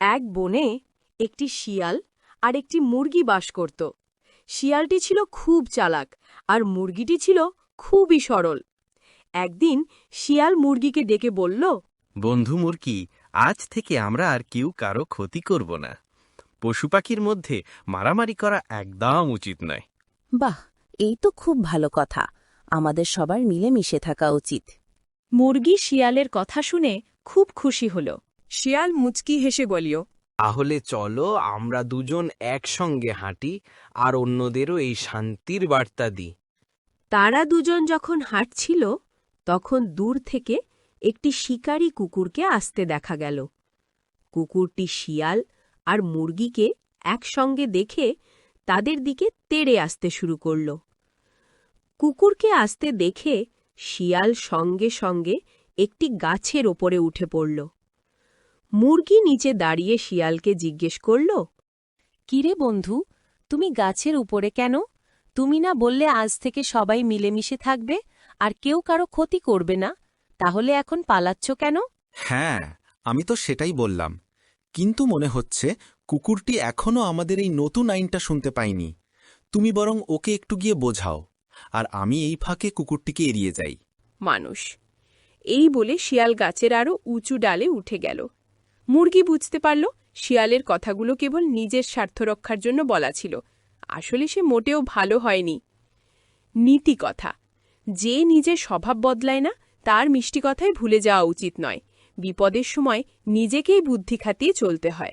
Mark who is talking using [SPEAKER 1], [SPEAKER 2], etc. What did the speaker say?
[SPEAKER 1] এক বনে একটি শিয়াল আর একটি মুরগি বাস করত। শিয়ালটি ছিল খুব চালাক আর মুরগিটি ছিল খুবই সরল। একদিন শিয়াল মুরগিকে ডেকে বলল
[SPEAKER 2] বন্ধু মুরকি আজ থেকে আমরা আর কেউ কারও ক্ষতি করব না। পশু পাখির মধ্যে মারামারি করা একদম উচিত নয়।
[SPEAKER 3] বাহ এই তো খুব ভালো কথা। আমাদের সবার মিলেমিশে থাকা উচিত।
[SPEAKER 1] মুরগি শিয়ালের কথা শুনে খুব খুশি হল। শিয়াল মুচকি হেসে বলিও
[SPEAKER 4] তাহলে চলো আমরা দুজন একসঙ্গে হাঁটি আর অন্যদেরও এই শান্তির বার্তা দিই।
[SPEAKER 1] তারা দুজন যখন হাঁটছিল তখন দূর থেকে একটি শিকারী কুকুরকে আসতে দেখা গেল। কুকুরটি শিয়াল আর মুরগিকে একসঙ্গে দেখে তাদের দিকে তেড়ে আসতে শুরু করল। কুকুরকে আসতে দেখে শিয়াল সঙ্গে সঙ্গে একটি গাছের ওপরে উঠে পড়ল। মুরগি নিচে দাঁড়িয়ে শিয়ালকে জিজ্ঞেস করল
[SPEAKER 3] কিরে বন্ধু তুমি গাছের উপরে কেন? তুমি না বললে আজ থেকে সবাই মিলেমিশে থাকবে আর কেউ কারও ক্ষতি করবে না তাহলে এখন পালাচ্ছ কেন?
[SPEAKER 5] হ্যাঁ আমি তো সেটাই বললাম। কিন্তু মনে হচ্ছে কুকুরটি এখনও আমাদের এই নতুন আইনটা শুনতে পায়নি। তুমি বরং ওকে একটু গিয়ে বোঝাও আর আমি এই ফাঁকে কুকুরটিকে এড়িয়ে যাই।
[SPEAKER 1] মানুষ এই বলে শিয়াল গাছের আরও উঁচু ডালে উঠে গেল। মুরগি বুঝতে পারল শিয়ালের কথাগুলো কেবল নিজের স্বার্থ রক্ষার জন্য বলা ছিল। আসলে সে মোটেও ভালো হয়নি। নীতি কথা। যে নিজের স্বভাব বদলায় না, তার মিষ্টি কথায় ভুলে যাওয়া উচিত নয়। বিপদের সময় নিজেকেই বুদ্ধি খাতিয়ে চলতে হয়।